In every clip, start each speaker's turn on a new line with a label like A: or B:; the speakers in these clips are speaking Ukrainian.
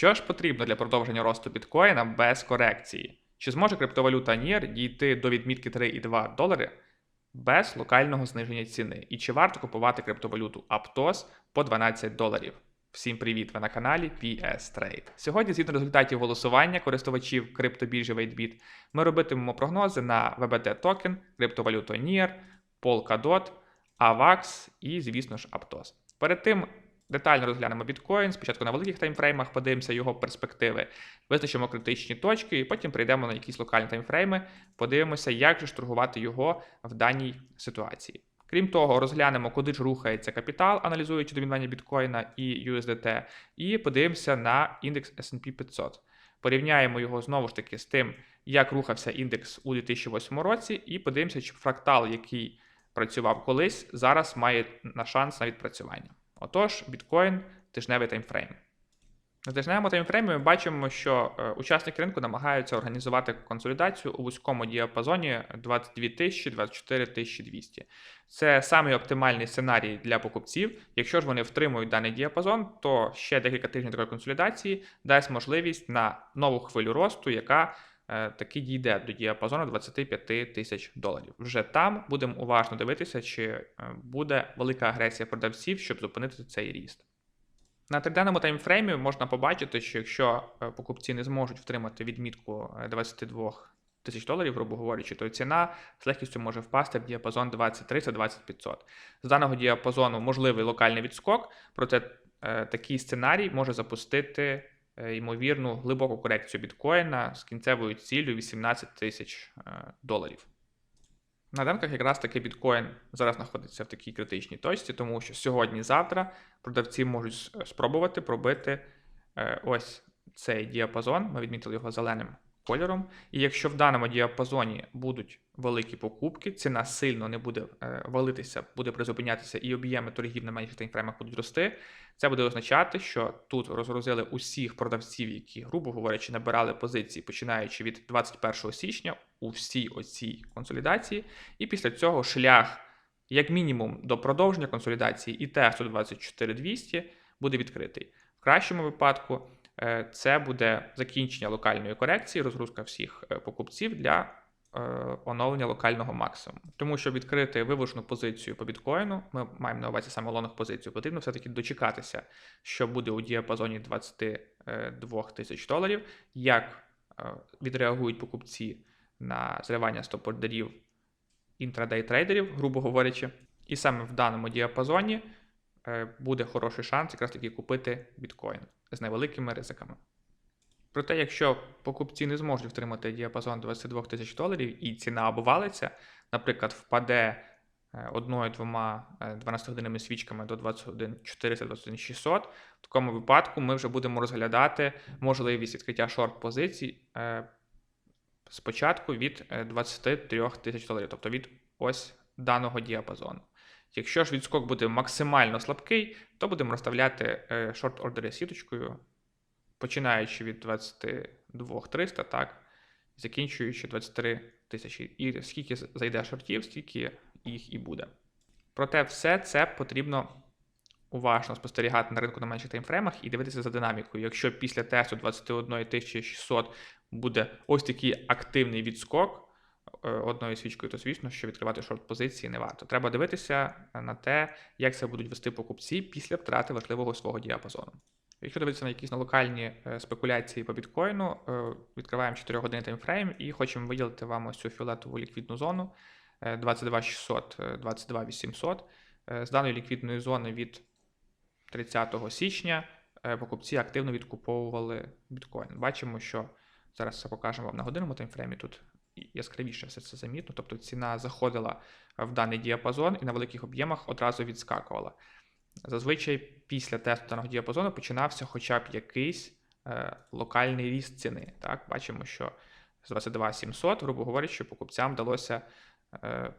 A: Що ж потрібно для продовження росту біткоїна без корекції? Чи зможе криптовалюта NIR дійти до відмітки 3,2 долари без локального зниження ціни? І чи варто купувати криптовалюту Aptos по 12 доларів? Всім привіт! Ви на каналі PS Trade. Сьогодні, згідно результатів голосування користувачів криптобіржі WaitBit, ми робитимемо прогнози на VBT токен, криптовалюту NIR, Polkadot, AVAX і, звісно ж, Aptos. Перед тим детально розглянемо біткоін, спочатку на великих таймфреймах, подивимося його перспективи, визначимо критичні точки, і потім прийдемо на якісь локальні таймфрейми, подивимося, як же ж торгувати його в даній ситуації. Крім того, розглянемо, куди ж рухається капітал, аналізуючи домінування біткоїна і USDT, і подивимося на індекс SP 500. Порівняємо його знову ж таки з тим, як рухався індекс у 2008 році, і подивимося, чи фрактал, який працював колись, зараз має на шанс на відпрацювання. Отож, біткоін тижневий таймфрейм. На тижневому таймфреймі ми бачимо, що е, учасники ринку намагаються організувати консолідацію у вузькому діапазоні 22 тисячі 24 200. Це самий оптимальний сценарій для покупців. Якщо ж вони втримують даний діапазон, то ще декілька тижнів такої консолідації дасть можливість на нову хвилю росту, яка таки дійде до діапазону 25 тисяч доларів. Вже там будемо уважно дивитися, чи е, буде велика агресія продавців, щоб зупинити цей ріст. На триденному таймфреймі можна побачити, що якщо е, покупці не зможуть втримати відмітку 22 тисяч доларів, грубо говорячи, то ціна з легкістю може впасти в діапазон 23-2500. З даного діапазону можливий локальний відскок, проте е, такий сценарій може запустити е, ймовірну глибоку корекцію біткоїна з кінцевою ціллю 18 тисяч доларів. На ринках якраз таки біткоін зараз знаходиться в такій критичній точці, тому що сьогодні-завтра продавці можуть спробувати пробити е, ось цей діапазон. Ми відмітили його зеленим кольором. І якщо в даному діапазоні будуть великі покупки, ціна сильно не буде е, валитися, буде призупинятися, і об'єми торгів на менших таймфреймах будуть рости. Це буде означати, що тут розгрузили усіх продавців, які, грубо говорячи, набирали позиції, починаючи від 21 січня у всій оцій консолідації, і після цього шлях, як мінімум, до продовження консолідації і тесту 24200 буде відкритий. В кращому випадку. Е, це буде закінчення локальної корекції, розгрузка всіх е, покупців для е, оновлення локального максимуму. Тому щоб відкрити виважену позицію по біткоїну, ми маємо на увазі саме лонг позицію, потрібно все-таки дочекатися, що буде у діапазоні 22 тисяч доларів, як відреагують покупці на зривання стоп-ордерів інтрадей трейдерів, грубо говорячи, і саме в даному діапазоні буде хороший шанс якраз таки купити біткоін з невеликими ризиками. Проте, якщо покупці не зможуть втримати діапазон 22 тисяч доларів і ціна обвалиться, наприклад, впаде е, одною-двома 12-годинними е, свічками до 21 400 21 600, в такому випадку ми вже будемо розглядати можливість відкриття шорт-позицій е, спочатку від 23 тисяч доларів, тобто від ось даного діапазону. Якщо ж відскок буде максимально слабкий, то будемо розставляти шорт-ордери сіточкою, починаючи від 22 300, так, закінчуючи 23 тисячі. І скільки зайде шортів, стільки їх і буде. Проте все це потрібно уважно спостерігати на ринку на менших таймфреймах і дивитися за динамікою. Якщо після тесту 21 600 буде ось такий активний відскок. Е, одною свічкою, то звісно, що відкривати шорт-позиції не варто. Треба дивитися на те, як це будуть вести покупці після втрати важливого свого діапазону. Якщо дивитися на якісь на локальні е, спекуляції по біткоїну, е, відкриваємо 4 години таймфрейм і хочемо виділити вам ось цю фіолетову ліквідну зону 22600, 22800. З даної ліквідної зони від 30 січня покупці активно відкуповували біткоін. Бачимо, що зараз це покажемо вам на годинному таймфреймі. Тут яскравіше все це замітно. Тобто ціна заходила в даний діапазон і на великих об'ємах одразу відскакувала. Зазвичай після тесту даного діапазону починався хоча б якийсь е, локальний ріст ціни. Так? Бачимо, що з 22 700, грубо говорячи, покупцям вдалося е,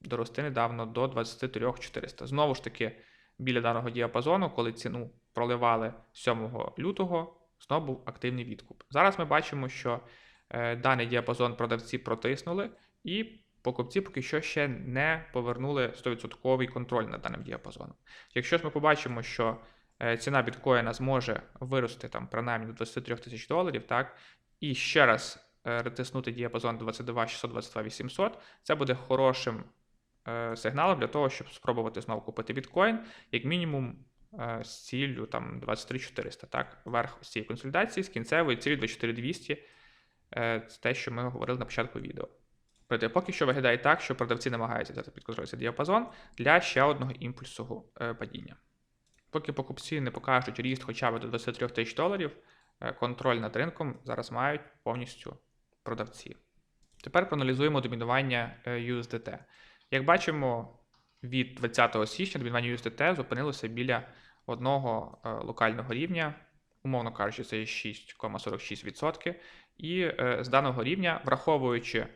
A: дорости недавно до 23 400. Знову ж таки, біля даного діапазону, коли ціну проливали 7 лютого, знову був активний відкуп. Зараз ми бачимо, що даний діапазон продавці протиснули, і покупці поки що ще не повернули 100% контроль над даним діапазоном. Якщо ж ми побачимо, що е, ціна біткоїна зможе вирости там принаймні до 23 тисяч доларів, так, і ще раз е, ретиснути діапазон 22 600, 22 800, це буде хорошим е, сигналом для того, щоб спробувати знову купити біткоін, як мінімум е, з ціллю там 23 400, так, верх цієї консолідації, з кінцевої цілі 24 200, е, це те, що ми говорили на початку відео. Проте поки що виглядає так, що продавці намагаються взяти під контроль цей діапазон для ще одного імпульсового е, падіння. Поки покупці не покажуть ріст хоча б до 23 тисяч доларів, е, контроль над ринком зараз мають повністю продавці. Тепер проаналізуємо домінування е, USDT. Як бачимо, від 20 січня домінування USDT зупинилося біля одного е, локального рівня, умовно кажучи, це є 6,46%. І е, з даного рівня, враховуючи,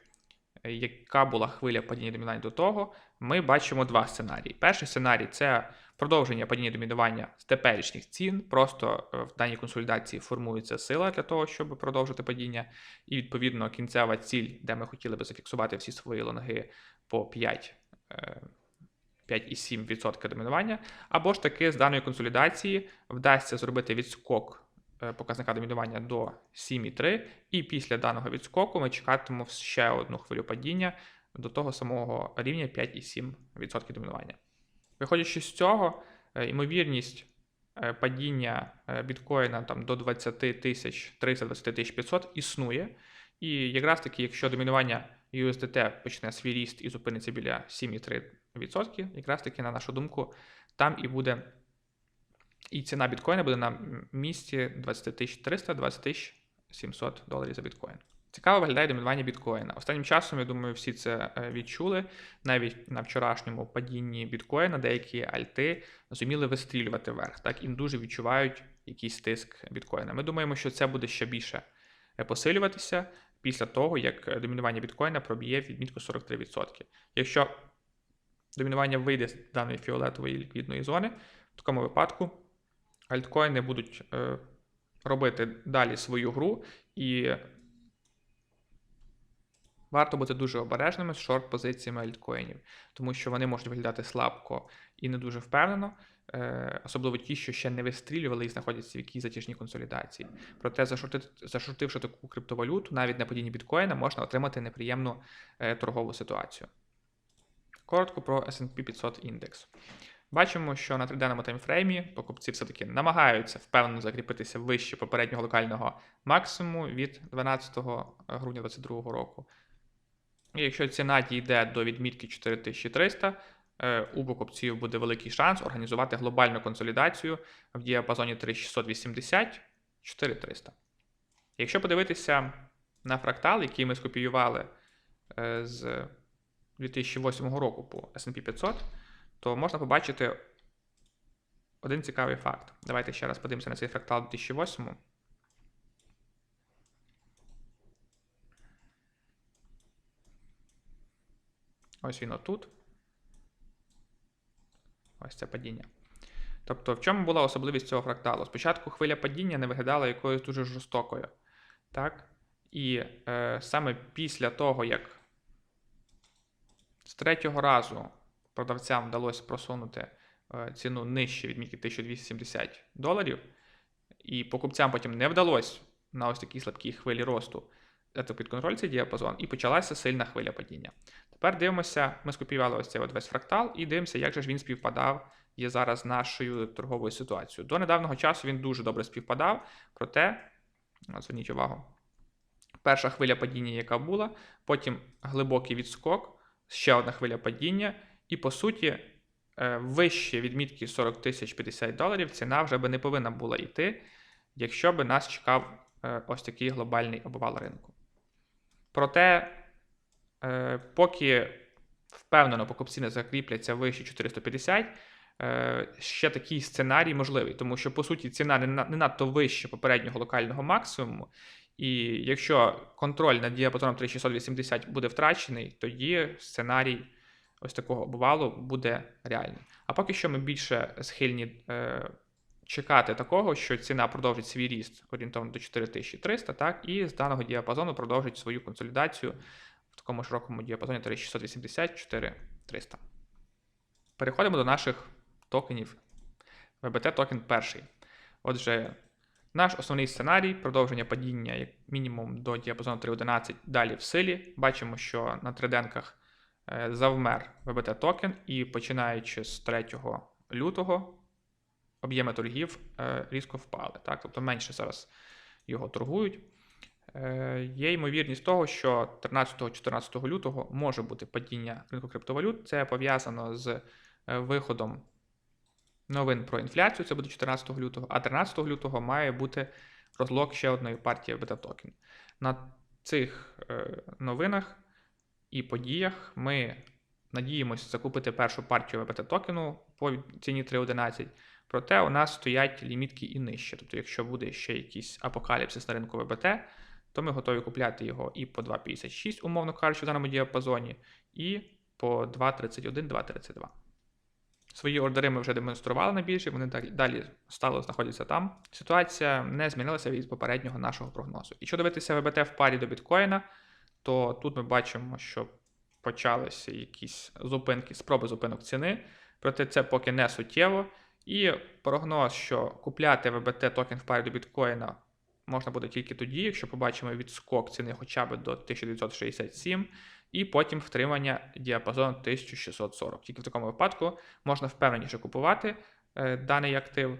A: е, яка була хвиля падіння домінування до того, ми бачимо два сценарії. Перший сценарій це продовження падіння домінування з теперішніх цін. Просто е, в даній консолідації формується сила для того, щоб продовжити падіння, і відповідно кінцева ціль, де ми хотіли би зафіксувати всі свої лонги по 5. е, 5,7% домінування, або ж таки з даної консолідації вдасться зробити відскок показника домінування до 7,3, і після даного відскоку ми чекатимемо ще одну хвилю падіння до того самого рівня 5,7% домінування. Виходячи з цього, е, ймовірність е, падіння е, біткоїна там, до 20 тисяч 320 тисяч 500 існує. І якраз таки, якщо домінування USDT почне свій ріст і зупиниться біля 7,3%, якраз таки, на нашу думку, там і буде і ціна біткоїна буде на місці 20 300 20 700 доларів за біткоін. Цікаво виглядає домінування біткоїна. Останнім часом, я думаю, всі це е, відчули. Навіть на вчорашньому падінні біткоїна деякі альти зуміли вистрілювати вверх, так і дуже відчувають якийсь тиск біткоїна. Ми думаємо, що це буде ще більше е, посилюватися після того, як е, домінування біткоїна проб'є відмітку 43%. Якщо домінування вийде з даної фіолетової ліквідної зони, в такому випадку альткоїни будуть е, робити далі свою гру, і варто бути дуже обережними з шорт-позиціями альткоїнів, тому що вони можуть виглядати слабко і не дуже впевнено, е, особливо ті, що ще не вистрілювали і знаходяться в якійсь затяжній консолідації. Проте, зашорти- зашортивши таку криптовалюту, навіть на падінні біткоїна можна отримати неприємну е, торгову ситуацію. Коротко про S&P 500 індекс. Бачимо, що на триденному таймфреймі покупці все-таки намагаються впевнено закріпитися вище попереднього локального максимуму від 12 грудня 2022 року. І якщо ціна дійде до відмітки 4300, е, у покупців буде великий шанс організувати глобальну консолідацію в діапазоні 3680 4300. Якщо подивитися на фрактал, який ми скопіювали е, з 2008 року по S&P 500, то можна побачити один цікавий факт. Давайте ще раз подивимося на цей фрактал 2008. Ось він отут. Ось це падіння. Тобто, в чому була особливість цього фракталу? Спочатку хвиля падіння не виглядала якоюсь дуже жорстокою. Так? І е, саме після того, як з третього разу продавцям вдалося просунути е, ціну нижче відмітки 1270 доларів, і покупцям потім не вдалося на ось такій слабкій хвилі росту взяти під контроль цей діапазон, і почалася сильна хвиля падіння. Тепер дивимося, ми скопіювали ось цей от весь фрактал, і дивимося, як же ж він співпадав є зараз нашою торговою ситуацією. До недавнього часу він дуже добре співпадав, проте, зверніть увагу, перша хвиля падіння, яка була, потім глибокий відскок, ще одна хвиля падіння, і по суті, е, вище відмітки 40 тисяч 50 доларів ціна вже би не повинна була йти, якщо би нас чекав е, ось такий глобальний обвал ринку. Проте, е, поки впевнено покупці не закріпляться вище 450, е, ще такий сценарій можливий, тому що, по суті, ціна не, надто вище попереднього локального максимуму. І якщо контроль над діапазоном 3680 буде втрачений, тоді сценарій ось такого обвалу буде реальним. А поки що ми більше схильні е, чекати такого, що ціна продовжить свій ріст орієнтовно до 4300, так, і з даного діапазону продовжить свою консолідацію в такому широкому діапазоні 3680 4300. Переходимо до наших токенів ВБТ токен перший. Отже, наш основний сценарій продовження падіння як мінімум до діапазону 3.11 далі в силі. Бачимо, що на триденках завмер ВБТ токен, і починаючи з 3 лютого об'єми торгів е, різко впали. Так? Тобто менше зараз його торгують. Е, Є ймовірність того, що 13-14 лютого може бути падіння ринку криптовалют. Це пов'язано з е, виходом новин про інфляцію, це буде 14 лютого, а 13 лютого має бути розлог ще одної партії бета токен. На цих е, новинах і подіях ми надіємося закупити першу партію бета токену по ціні 3.11. Проте у нас стоять лімітки і нижче. Тобто, якщо буде ще якийсь апокаліпсис на ринку ВБТ, то ми готові купляти його і по 2,56, умовно кажучи, в даному діапазоні, і по 2,31, 2,32. Свої ордери ми вже демонстрували на біржі, вони далі стало знаходяться там. Ситуація не змінилася від попереднього нашого прогнозу. І що дивитися ВБТ в парі до біткоїна, то тут ми бачимо, що почалися якісь зупинки, спроби зупинок ціни, проте це поки не суттєво. І прогноз, що купляти ВБТ токен в парі до біткоїна можна буде тільки тоді, якщо побачимо відскок ціни хоча б до 1967, і потім втримання діапазону 1640. Тільки в такому випадку можна впевненіше купувати е, даний актив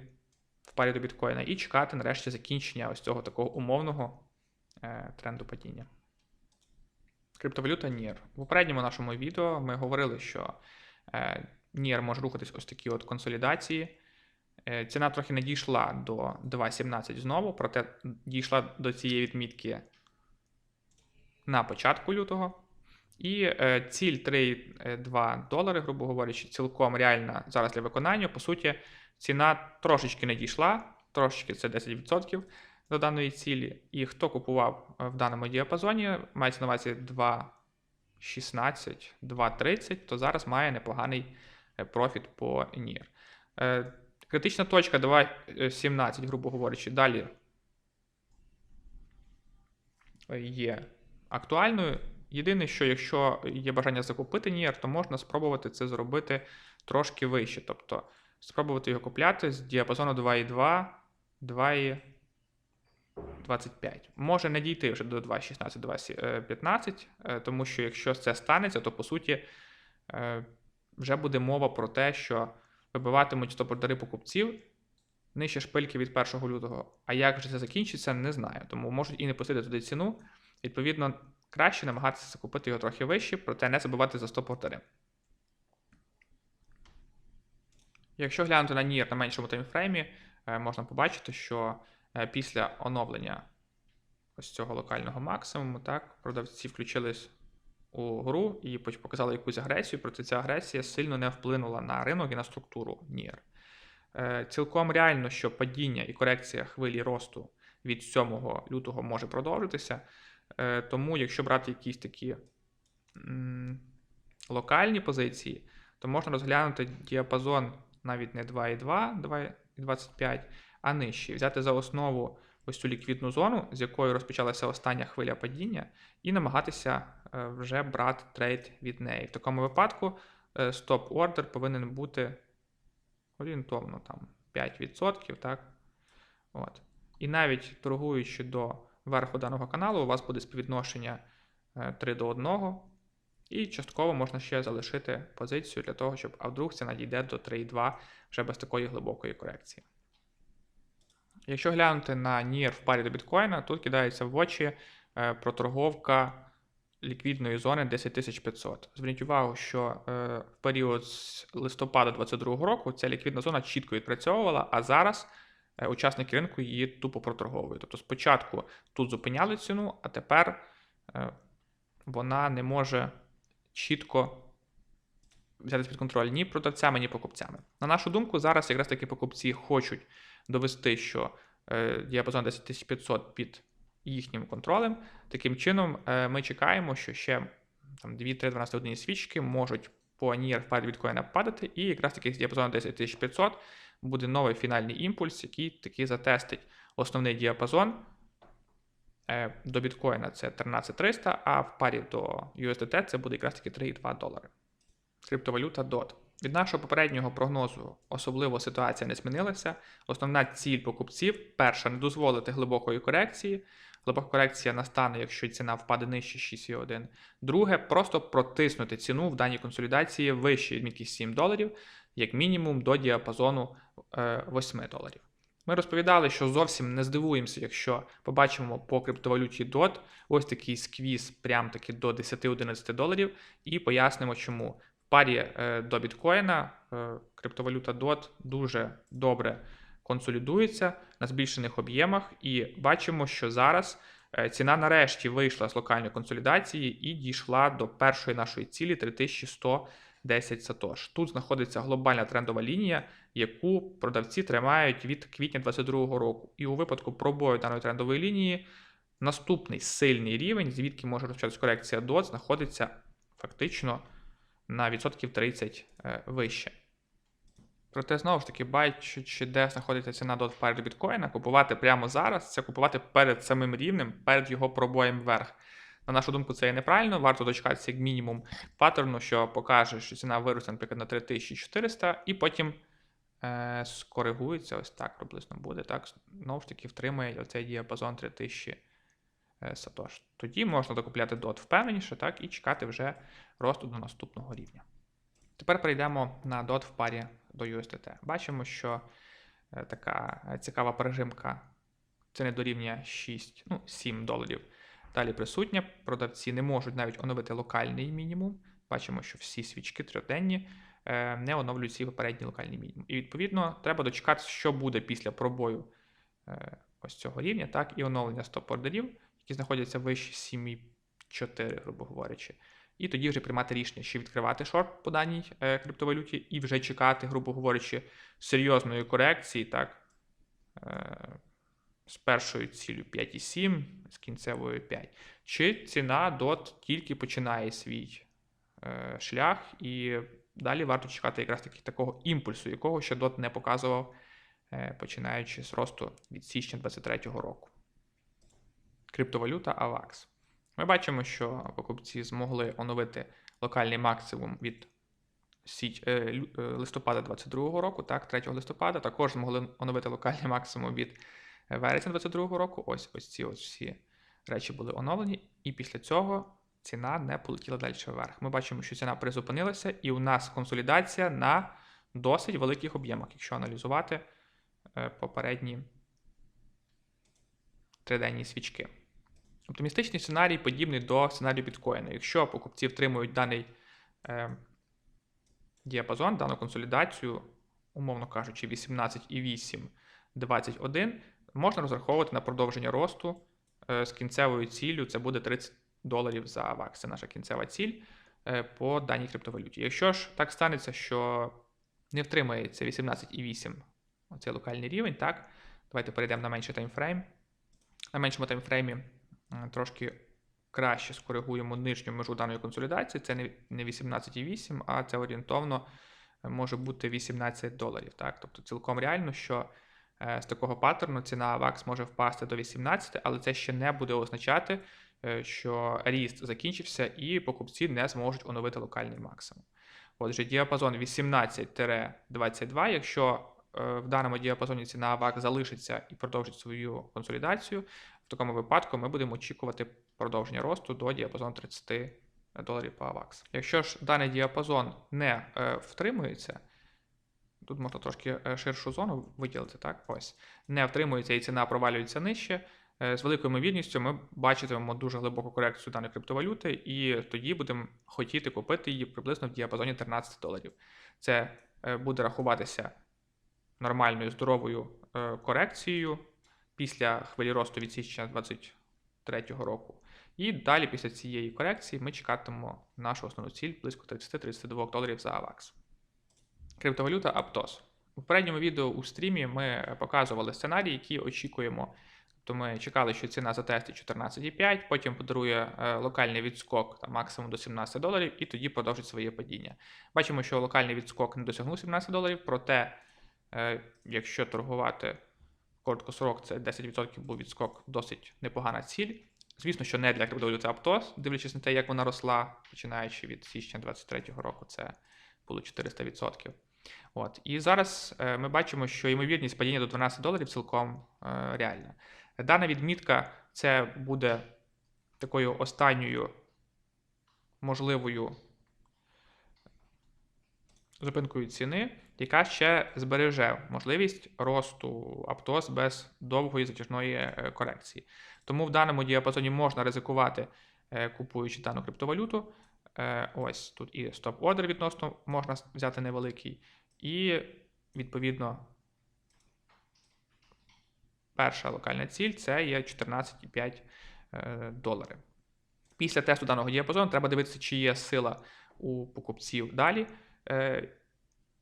A: в парі до біткоїна і чекати нарешті закінчення ось цього такого умовного е, тренду падіння. Криптовалюта NIR. В попередньому нашому відео ми говорили, що е, NIR може рухатись ось такі от консолідації. Е, Ціна трохи не дійшла до 2,17 знову, проте дійшла до цієї відмітки на початку лютого. І е, ціль 3,2 долари, грубо говорячи, цілком реальна зараз для виконання. По суті, ціна трошечки не дійшла, трошечки це 10% до даної цілі. І хто купував е, в даному діапазоні, мається на увазі 2,16, 2,30, то зараз має непоганий е, профіт по NIR. Е, Критична точка 2,17, грубо говорячи, далі є актуальною. Єдине, що якщо є бажання закупити NIR, то можна спробувати це зробити трошки вище. Тобто спробувати його купляти з діапазону 2,2, 2,25. Може не дійти вже до 2,16, 2,15, е, тому що якщо це станеться, то по суті е, вже буде мова про те, що вибиватимуть стоп-ордери покупців нижче шпильки від 1 лютого. А як же це закінчиться, не знаю. Тому можуть і не пустити туди ціну. Відповідно, краще намагатися закупити його трохи вище, проте не забувати за стоп-ордери. Якщо глянути на NIR на меншому таймфреймі, е, можна побачити, що після оновлення ось цього локального максимуму, так, продавці включились у гру і показали якусь агресію, проте ця агресія сильно не вплинула на ринок і на структуру NIR. Е, цілком реально, що падіння і корекція хвилі росту від 7 лютого може продовжитися. Е, тому, якщо брати якісь такі локальні позиції, то можна розглянути діапазон навіть не 2,2, 2,25, а нижче. Взяти за основу ось цю ліквідну зону, з якою розпочалася остання хвиля падіння, і намагатися е, вже брати трейд від неї. В такому випадку стоп-ордер повинен бути орієнтовно там 5%. так? От. І навіть торгуючи до верху даного каналу, у вас буде співвідношення 3 до 1. І частково можна ще залишити позицію для того, щоб а вдруг це надійде до 3,2 вже без такої глибокої корекції. Якщо глянути на NIR в парі до біткоїна, тут кидається в очі е, проторговка ліквідної зони 10500. Зверніть увагу, що е, в період з листопада 2022 року ця ліквідна зона чітко відпрацьовувала, а зараз е, учасники ринку її тупо проторговують. Тобто спочатку тут зупиняли ціну, а тепер вона не може чітко взяти під контроль ні продавцями, ні покупцями. На нашу думку, зараз якраз таки покупці хочуть довести, що е, діапазон 10500 під їхнім контролем. Таким чином, е, ми чекаємо, що ще там 2-3 12 години свічки можуть по NIR парі біткоїна падати, і якраз таки з діапазону 10500 буде новий фінальний імпульс, який таки затестить основний діапазон. Е, до біткоїна це 13300, а в парі до USDT це буде якраз таки 3,2 долари. Криптовалюта DOT. Від нашого попереднього прогнозу особливо ситуація не змінилася. Основна ціль покупців перша не дозволити глибокої корекції. Глибока корекція настане, якщо ціна впаде нижче 6,1. Друге, просто протиснути ціну в даній консолідації вище відмітки 7 доларів, як мінімум до діапазону е, 8 доларів. Ми розповідали, що зовсім не здивуємося, якщо побачимо по криптовалюті DOT ось такий сквіз прям таки до 10-11 доларів, і пояснимо, чому. Парі е, до біткоїна е, криптовалюта DOT дуже добре консолідується на збільшених об'ємах, і бачимо, що зараз е, ціна нарешті вийшла з локальної консолідації і дійшла до першої нашої цілі 3110 сатош. Тут знаходиться глобальна трендова лінія, яку продавці тримають від квітня 2022 року. І у випадку пробою даної трендової лінії наступний сильний рівень, звідки може розпочатися корекція DOT, знаходиться фактично на відсотків 30 е, вище. Проте, знову ж таки, бачачи, де знаходиться ціна до пари біткоїна, купувати прямо зараз це купувати перед самим рівнем, перед його пробоєм вверх. На нашу думку, це є неправильно. Варто дочекатися як мінімум паттерну, що покаже, що ціна виросте, наприклад, на 3400, і потім е, скоригується, ось так приблизно буде. Так, знову ж таки, втримає оцей діапазон 3000 е, сатош. Тоді можна докупляти дот впевненіше, так, і чекати вже росту до наступного рівня. Тепер перейдемо на DOT в парі до USDT. Бачимо, що е, така цікава пережимка ціни дорівнює 6, ну, 7 доларів. Далі присутня. Продавці не можуть навіть оновити локальний мінімум. Бачимо, що всі свічки трьохденні е, не оновлюють свій попередній локальний мінімум. І відповідно треба дочекатися, що буде після пробою е, ось цього рівня, так, і оновлення стоп-ордерів, які знаходяться вище 7,4, грубо говорячи. І тоді вже приймати рішення, чи відкривати шорт по даній е, криптовалюті, і вже чекати, грубо говорячи, серйозної корекції, так, е, з першою ціллю 5,7, з кінцевою 5. Чи ціна DOT тільки починає свій е, шлях, і далі варто чекати якраз таки такого імпульсу, якого ще DOT не показував, починаючи з росту від січня 2023 року. Криптовалюта AVAX. Ми бачимо, що покупці змогли оновити локальний максимум від е, е, листопада 2022 року, так, 3 листопада. Також змогли оновити локальний максимум від е, вересня 2022 року. Ось ось ці ось всі речі були оновлені, і після цього ціна не полетіла далі вверх. Ми бачимо, що ціна призупинилася, і у нас консолідація на досить великих об'ємах, якщо аналізувати попередні триденні свічки. Оптимістичний сценарій подібний до сценарію біткоїна. Якщо покупці втримують даний е, діапазон, дану консолідацію, умовно кажучи, 18,8, 21, можна розраховувати на продовження росту е, з кінцевою ціллю. Це буде 30 доларів за ВАКС. Це наша кінцева ціль е, по даній криптовалюті. Якщо ж так станеться, що не втримається 18,8 оцей локальний рівень, так, давайте перейдемо на менший таймфрейм. На меншому таймфреймі трошки краще скоригуємо нижню межу даної консолідації. Це не не 18,8, а це орієнтовно е, може бути 18 доларів. Так? Тобто цілком реально, що е, з такого паттерну ціна VAX може впасти до 18, але це ще не буде означати, е, що ріст закінчився і покупці не зможуть оновити локальний максимум. Отже, діапазон 18-22, якщо е, в даному діапазоні ціна VAX залишиться і продовжить свою консолідацію, в такому випадку ми будемо очікувати продовження росту до діапазону 30 доларів по AVAX. Якщо ж даний діапазон не е, втримується, тут можна трошки е, ширшу зону виділити, так? Ось. Не втримується і ціна провалюється нижче. е, З великою ймовірністю ми бачитимемо дуже глибоку корекцію даної криптовалюти, і тоді будемо хотіти купити її приблизно в діапазоні 13 доларів. Це буде рахуватися нормальною здоровою корекцією після хвилі росту від січня 2023 року. І далі, після цієї корекції, ми чекатимемо нашу основну ціль близько 30-32 доларів за AVAX. Криптовалюта Aptos. У попередньому відео у стрімі ми показували сценарій, які очікуємо. Тобто ми чекали, що ціна затестить 14,5, потім подарує е, локальний відскок там, максимум до 17 доларів, і тоді продовжить своє падіння. Бачимо, що локальний відскок не досягнув 17 доларів, проте, е, якщо торгувати короткосрок, це 10% був відскок, досить непогана ціль. Звісно, що не для криптовалюти Aptos, дивлячись на те, як вона росла, починаючи від січня 2023 року, це було 400%. От. І зараз е, ми бачимо, що ймовірність падіння до 12 доларів цілком е, реальна. Дана відмітка це буде такою останньою можливою зупинкою ціни, яка ще збереже можливість росту Аптос без довгої затяжної е, корекції. Тому в даному діапазоні можна ризикувати, е, купуючи дану криптовалюту. Е, Ось тут і стоп-ордер відносно можна взяти невеликий, і відповідно. Перша локальна ціль це є 14,5 е, долари. Після тесту даного діапазону треба дивитися, чи є сила у покупців далі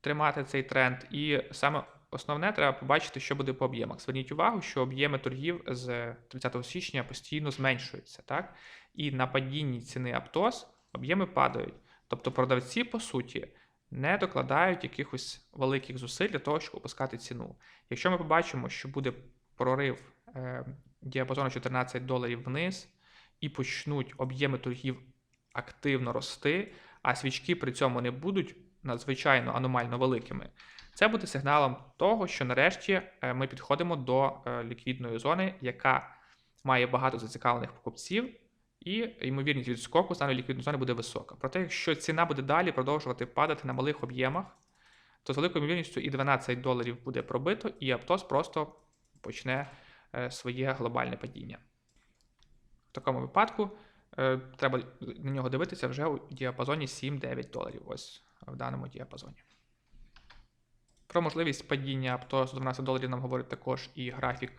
A: тримати цей тренд. І саме основне треба побачити, що буде по об'ємах. Зверніть увагу, що об'єми торгів з 30 січня постійно зменшуються. Так? І на падінні ціни Аптос об'єми падають. Тобто продавці, по суті, не докладають якихось великих зусиль для того, щоб опускати ціну. Якщо ми побачимо, що буде прорив е, діапазону 14 доларів вниз, і почнуть об'єми торгів активно рости, а свічки при цьому не будуть надзвичайно аномально великими. Це буде сигналом того, що нарешті е, ми підходимо до е, ліквідної зони, яка має багато зацікавлених покупців, і ймовірність відскоку даної ліквідної зони буде висока. Проте, якщо ціна буде далі продовжувати падати на малих об'ємах, то з великою ймовірністю і 12 доларів буде пробито, і Аптос просто почне е, своє глобальне падіння. В такому випадку треба на нього дивитися вже у діапазоні 7-9 доларів. Ось в даному діапазоні. Про можливість падіння Aptos до 12 доларів нам говорить також і графік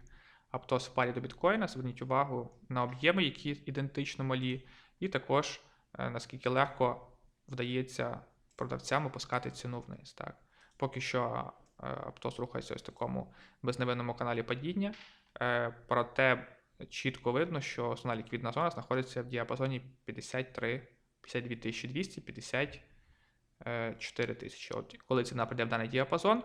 A: Aptos в парі до біткоїна. Зверніть увагу на об'єми, які ідентично малі, і також е, наскільки легко вдається продавцям опускати ціну вниз. Так. Поки що е, Aptos рухається ось в такому безневинному каналі падіння, е, проте чітко видно, що основна ліквідна зона знаходиться в діапазоні 53 52 200, 54 тисячі. От коли ціна прийде в даний діапазон,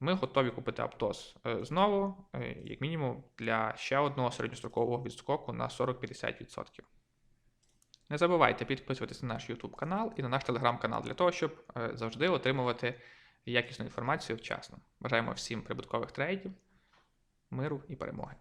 A: ми готові купити Аптос е, знову, е, як мінімум, для ще одного середньострокового відскоку на 40-50%. Не забувайте підписуватися на наш YouTube канал і на наш телеграм канал для того, щоб е, завжди отримувати якісну інформацію вчасно. Бажаємо всім прибуткових трейдів, миру і перемоги.